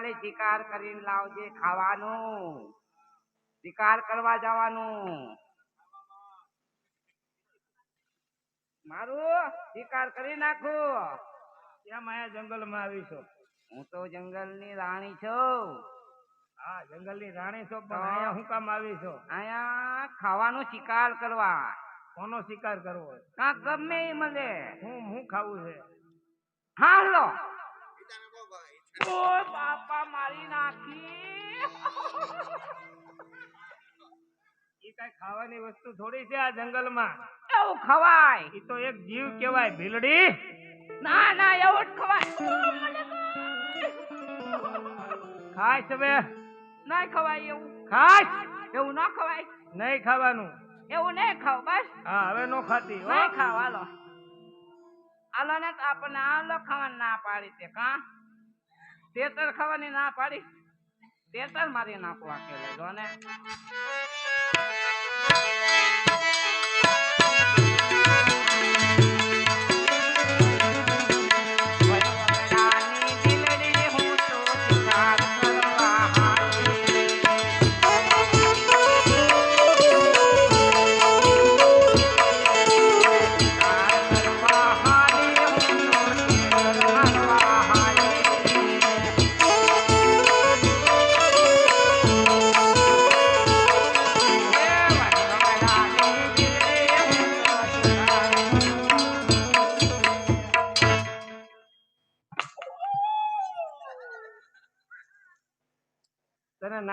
કે જંગલમાં લઈ શિકાર કરીને લાવજે ખાવાનું. શિકાર કરવા જવાનું. મારું શિકાર કરી નાખું. કેમ અહીંયા જંગલમાં આવીશો હું તો જંગલની રાણી છું. હા જંગલની રાણી છો પણ અહીંયા હું કામ આવીશો અહીંયા ખાવાનો શિકાર કરવા. કોનો શિકાર કરવો? કાં ગમે એ મળે. હું હું ખાવું છે? હાલો ઓય બાપા મારી નાખી. એ કઈ ખાવાની વસ્તુ થોડી છે આ જંગલમાં? એવું ખવાય. એ તો એક જીવ કહેવાય ભીલડી. ના ના એવું જ ખવાય. ખાય છે ના ખવાય એવું. ખાય? એવું ના ખવાય. નહીં ખાવાનું. એવું નહીં ખાવ બસ. હા હવે નો ખાતી. નહીં ખાવ હાલો. હાલો ને આપણને હાલો ખાવાની ના પાડી તે કા? તેતર ખાવાની ના પાડી. તેતર મારી નાખવા કે જો ને.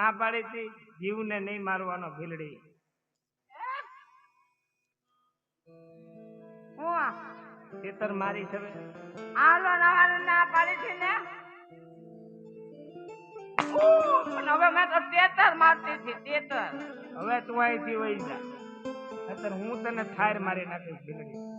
ના પાડી હતી, જીવને નહીં મારવાનો ભીલડી. ખેતર મારી છે આલો નવાને ના પાડી છે ને. હવે મેં તો તેતર મારતી હતી, તેતર. હવે તું અહીંથી વહી જા. નહીંતર હું તને ઠાર મારી નાખીશ ભીલડી.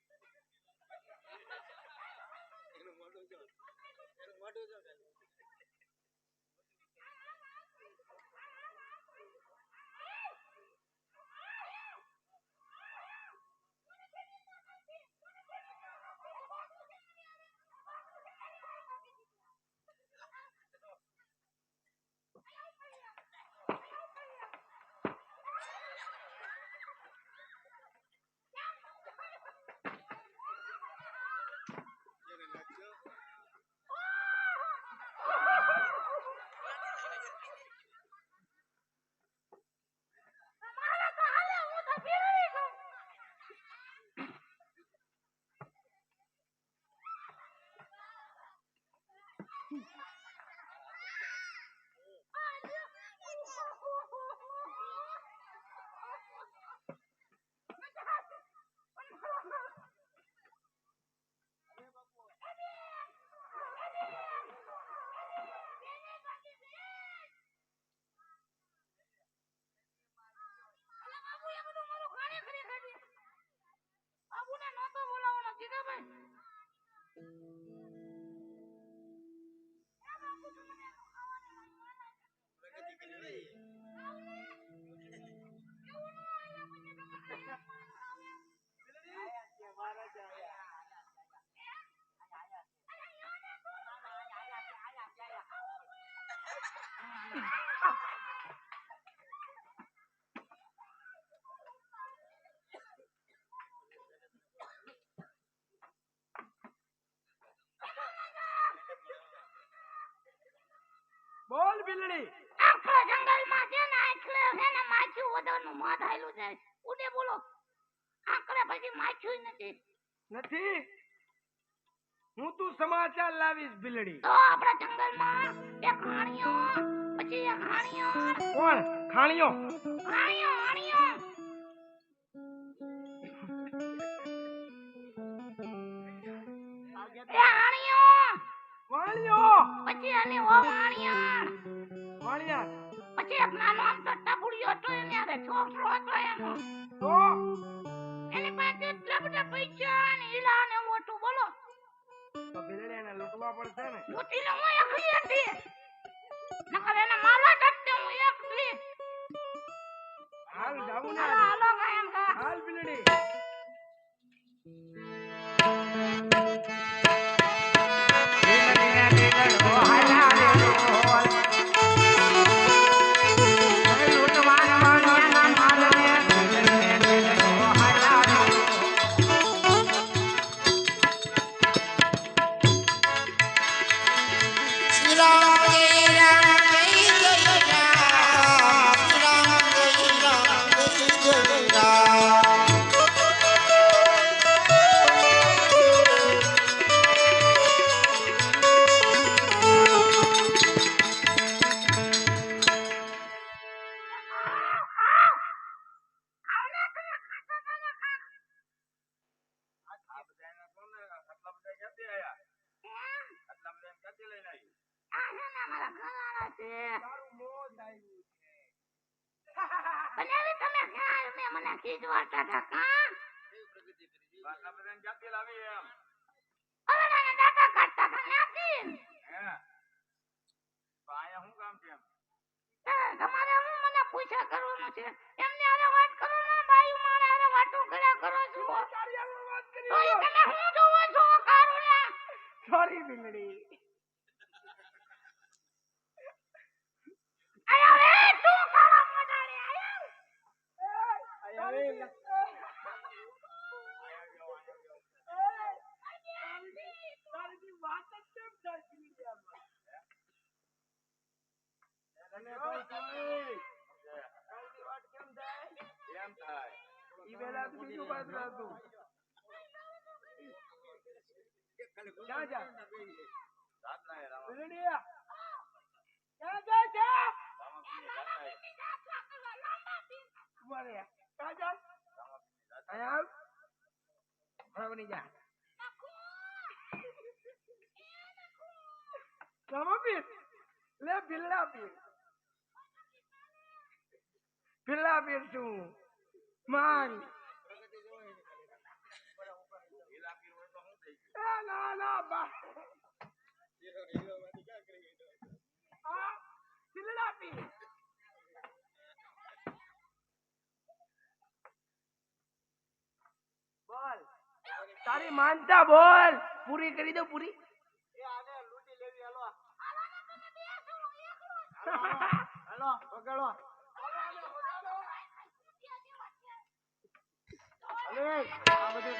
બોલ બિલડી આખા જંગલમાં છે ને આખલે છે ને માછું વધારનું મોત હાયલું જાય ઉડે બોલો. આખરે પછી માછું નથી. નથી. હું તું સમાચાર લાવીશ બિલડી તો આપણા જંગલમાં એક ખાણીઓ પછી એક ખાણીઓ કોણ? ખાણીઓ. હાણિયો એની ઓ વાણિયાર. વાણિયા પછી એક નાનો આમ તો ટપુડિયો હતો એને હારે છોકરો હતો એનો. તો? એની પાસે એટલા બધા પૈસા ને હીરા ને મોટું બોલો. તો બિલડી એને લૂંટવા પડશે ને? લૂંટી લે હું એકલી હતી. નકર એને મારવા જતી હું એકલી. હાલ જાવું ને હાલો હાલો હાલ બિલડી લાવી એમ. દાતા કાઢતા હે? કામ છે તમારે હું મને પૂછા કરવાનું છે? એમને હારે વાત કરો ને બાયુ મારે વાતો કર્યા કરો છો. તો તમે હું જોવો છો કારુલા સોરી બિલડી તને કોઈ જોઈ? એમ થાય. ઈ વેલા તો બીજું પાત્ર હતું. ક્યાં જા? રાતના એ રામા બિલડી ક્યાં જાય છે? લાંબા પીસ ઊભા રહે ક્યાં જા? અહીંયા આવ. બરાબર જા. રામા પીર. લે બિલ્લા પીર. બિલ્લા પીર છું માંગ એ ના ના બા આ બિલ્લા પીર બોલ તારી માનતા બોલ પૂરી કરી દો પૂરી હાલો પકડો આ બધું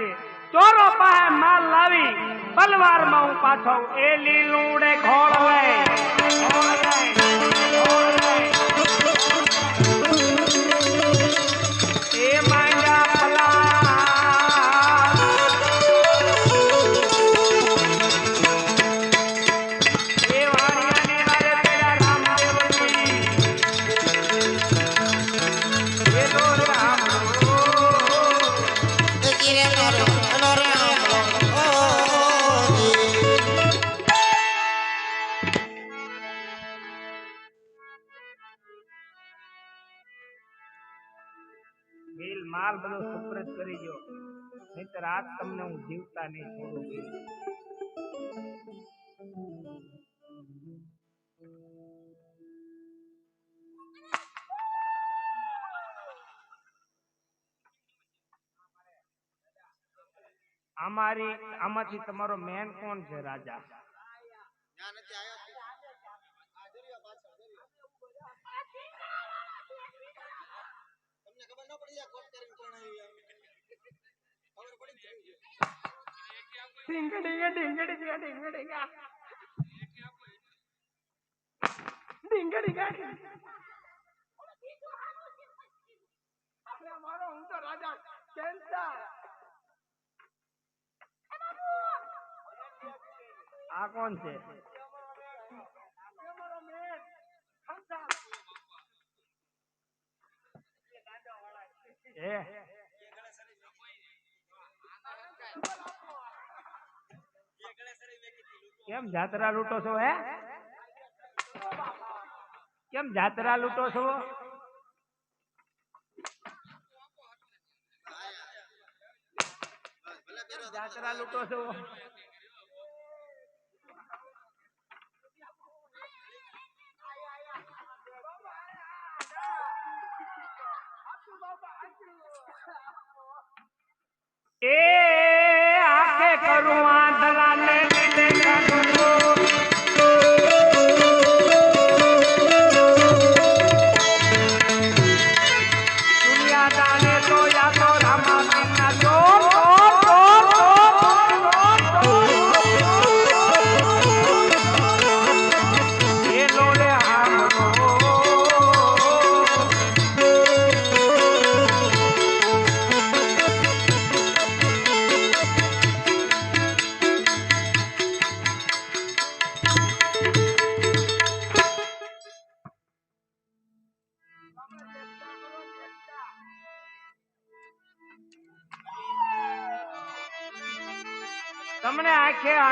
છે. ચોરો પાસે માલ લાવી પલવારમાં હું પાછો એ લીલુડે ઘોળવે નહીતર આજ તમને હું જીવતા નહીં છોડું ભીલ અમારી આમાંથી તમારો મેન કોણ છે રાજા ડીંગડીંગા, ડીંગડીંગા. ડીંગડીંગા, ડીંગડીંગા. મારો રાજા કેન્સર આ કોણ છે એ કેમ જાત્રા લૂંટો છો હે કેમ જાત્રા લૂંટો છો જાત્રા લૂંટો છો એ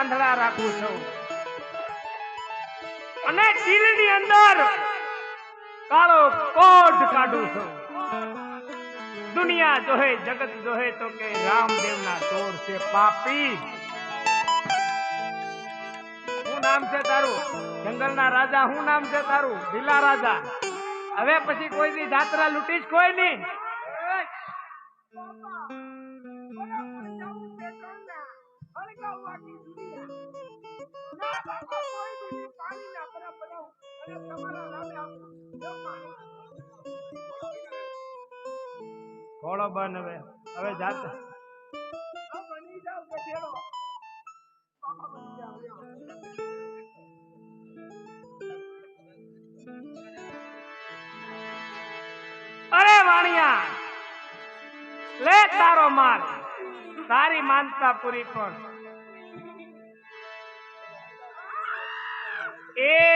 આંધળા રાખું છું. અને દિલની અંદર કાળો કોટ કાઢું છું. દુનિયા જોહે, જગત જોહે તો કે રામદેવના ચોર છે પાપી. શું નામ છે તારું? જંગલના રાજા શું નામ છે તારું? ભીલા રાજા. હવે પછી કોઈ દી જાત્રા લૂંટીશ કોઈ નહીં ઘોડો બન હવે. હવે જાત અરે વાણિયા લે તારો માલ તારી માનતા પૂરી પણ. એ